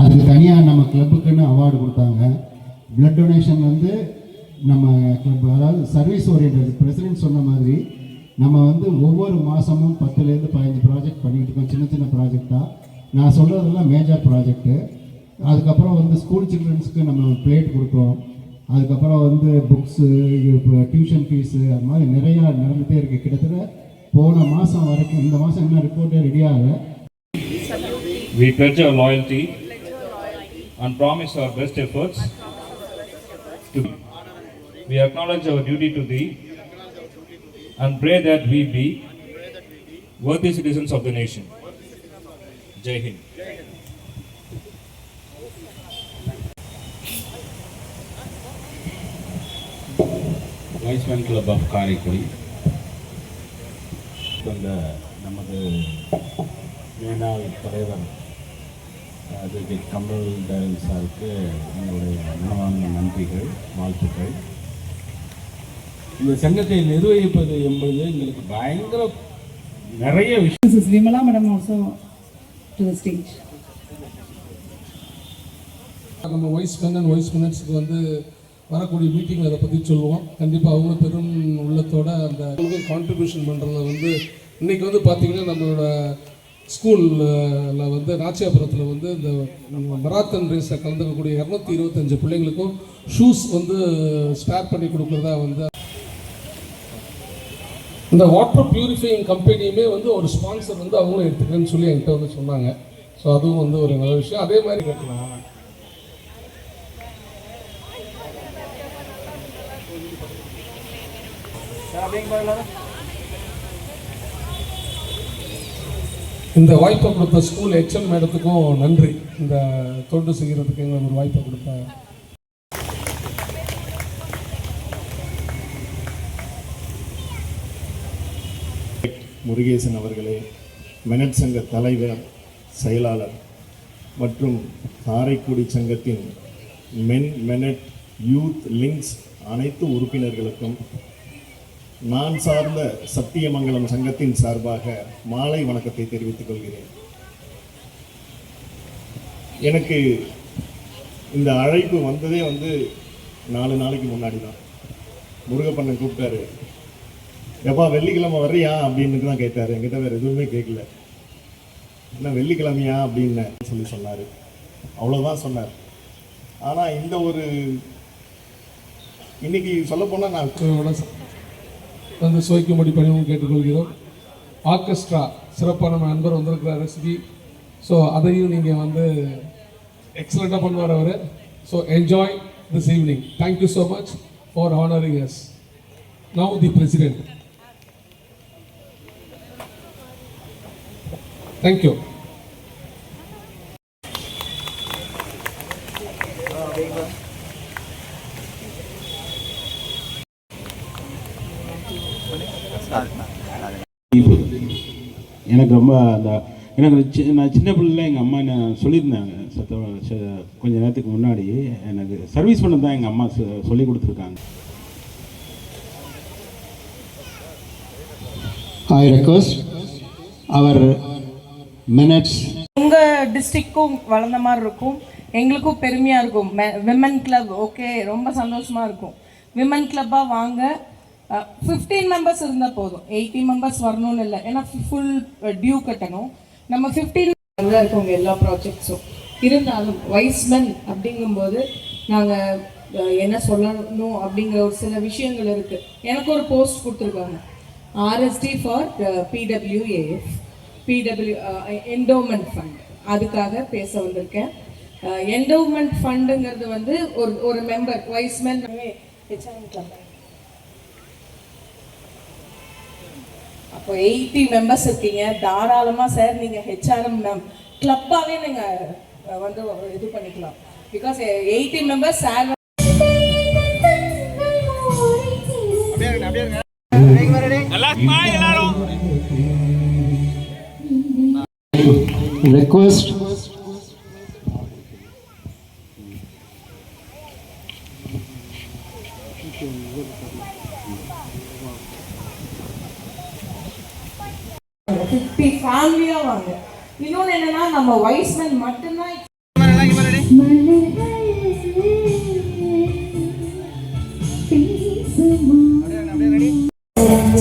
அதுக்கு தனியாக நம்ம கிளப்புக்குன்னு அவார்டு கொடுத்தாங்க. பிளட் டொனேஷன் வந்து நம்ம கிளப் அதாவது சர்வீஸ் ஓரியன்ட் பிரசிடென்ட் சொன்ன மாதிரி நம்ம வந்து ஒவ்வொரு மாதமும் பத்துலேருந்து பதினஞ்சு ப்ராஜெக்ட் பண்ணிகிட்டு இருக்கோம். சின்ன சின்ன ப்ராஜெக்டாக நான் சொல்கிறதெல்லாம் மேஜர் ப்ராஜெக்ட்டு அதுக்கப்புறம் வந்து ஸ்கூல் சில்ட்ரன்ஸ்க்கு நம்ம பிளேட் கொடுத்தோம். அதுக்கப்புறம் வந்து புக்ஸு டியூஷன் ஃபீஸு அது மாதிரி நிறையா நடந்துகிட்டே இருக்குது கிட்டத்தட்ட போன மாதம் வரைக்கும் இந்த மாதம் இன்னும் ரிப்போர்ட்டே ரெடி ஆகலை. We pledge our loyalty and promise our best efforts to we acknowledge our duty to thee and pray that we be worthy citizens of the nation. Jai Hind. Y's Men club of Karaikudi அந்த நமது மேனாள் தலைவர் advocate Kamal தேவன் சாருக்கு எங்களுடைய மனவார்ந்த நன்றிகள் வாழ்த்துக்கள் இந்த சங்கத்தை நிர்வகிப்பது என்பது எங்களுக்கு பயங்கர நிறைய விஷயம். Vimala Madam also to the stage. நம்ம மேன் அண்ட் வைஸ் மினிட்ஸ்க்கு வந்து வரக்கூடிய மீட்டிங்கில் அதை பற்றி சொல்லுவோம் கண்டிப்பாக அவங்களும் பெரும் உள்ளத்தோட அந்த கான்ட்ரிபியூஷன் பண்ணுறதுல வந்து இன்றைக்கி வந்து பார்த்திங்கன்னா நம்மளோட ஸ்கூலில் வந்து நாச்சியாபுரத்தில் வந்து இந்த மராத்தன் ரேஸில் கலந்துக்கக்கூடிய இரநூத்தி இருபத்தஞ்சு பிள்ளைங்களுக்கும் ஷூஸ் வந்து ஸ்பேர் பண்ணி கொடுக்குறதா வந்து இந்த வாட்டர் பியூரிஃபையிங் கம்பெனியுமே வந்து ஒரு ஸ்பான்சர் வந்து அவங்களும் எடுத்துக்கிறேன்னு சொல்லி என்கிட்ட வந்து சொன்னாங்க. ஸோ அதுவும் வந்து ஒரு நல்ல விஷயம். அதே மாதிரி கேட்கலாம் இந்த வாய்ப்பை கொடுத்த ஸ்கூல் ஹெச்எம் மேடத்துக்கும் நன்றி. இந்த தொண்டு செய்கிறதுக்கு எங்களுக்கு ஒரு வாய்ப்பை கொடுத்த முருகேசன் அவர்களே மெனட் சங்க தலைவர் செயலாளர் மற்றும் காரைக்குடி சங்கத்தின் மென் மெனட் யூத் லிங்க்ஸ் அனைத்து உறுப்பினர்களுக்கும் நான் சார்ந்த சத்தியமங்கலம் சங்கத்தின் சார்பாக மாலை வணக்கத்தை தெரிவித்துக் கொள்கிறேன். எனக்கு இந்த அழைப்பு வந்ததே வந்து நாலு நாளைக்கு முன்னாடி தான் முருகப்பண்ணன் கூப்பிட்டாரு எப்பா வெள்ளிக்கிழமை வர்றியா? அப்படின்னு தான் கேட்டார். என்கிட்ட வேறு எதுவுமே கேட்கல. என்ன வெள்ளிக்கிழமையா? அப்படின்னு சொல்லி சொன்னார். அவ்வளோதான் சொன்னார். ஆனால் இந்த ஒரு இன்னைக்கு சொல்லப்போனால் நான் வந்து சுவைக்கும்படி பணிவும் கேட்டுக்கொள்கிறோம். ஆர்கெஸ்ட்ரா சிறப்பாக நம்ம நண்பர் வந்திருக்கிறார் ரெசிபி ஸோ அதையும் நீங்கள் வந்து எக்ஸலண்ட்டாக பண்ணுவார் அவர். So enjoy this evening thank you so much for honouring us now the president thank you எனக்கு ரொம்ப அந்த எனக்கு சி நான் சின்ன பிள்ளைல எங்கள் அம்மா என்ன சொல்லியிருந்தாங்க சத்த கொஞ்ச நேரத்துக்கு முன்னாடி எனக்கு சர்வீஸ் பண்ண தான் எங்கள் அம்மா சொ- சொல்லி கொடுத்துருக்காங்க. I request our minutes. உங்கள் டிஸ்ட்ரிக்க்கும் வளர்ந்த மாதிரி இருக்கும். எங்களுக்கும் பெருமையாக இருக்கும். விமன் கிளப் ஓகே ரொம்ப சந்தோஷமாக இருக்கும். விமன் கிளப்பாக வாங்க. ஃபிஃப்டீன் மெம்பர்ஸ் இருந்தால் போதும் எயிட்டி மெம்பர்ஸ் வரணும்னு இல்லை ஏன்னா ஃபுல் டியூ கட்டணும் நம்ம ஃபிஃப்டீன் நல்லா இருக்கவங்க எல்லா ப்ராஜெக்ட்ஸும் இருந்தாலும் வைஸ்மென் அப்படிங்கும்போது நாங்கள் என்ன சொல்லணும் அப்படிங்கிற ஒரு சில விஷயங்கள் இருக்குது எனக்கு ஒரு போஸ்ட் கொடுத்துருக்காங்க RST for PWAF PW endowment fund அதுக்காக பேச வந்திருக்கேன் என்டோமெண்ட் ஃபண்டுங்கிறது வந்து ஒரு ஒரு மெம்பர் வைஸ்மென் அப்போ எயிட்டி மெம்பர்ஸ் இருக்கீங்க தாராளமாக சார் நீங்கள் ஹெச்ஆர்எம் மேம் கிளப்பாகவே நீங்கள் வந்து இது பண்ணிக்கலாம். Because eighty members sir request. குட்டி ஃபேமிலியாக வாங்க. இன்னொன்னு என்னன்னா நம்ம வைஸ்மேன் மட்டும்தான்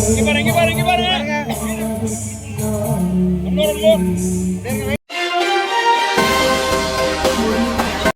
இங்க பாருங்க இங்க பாருங்க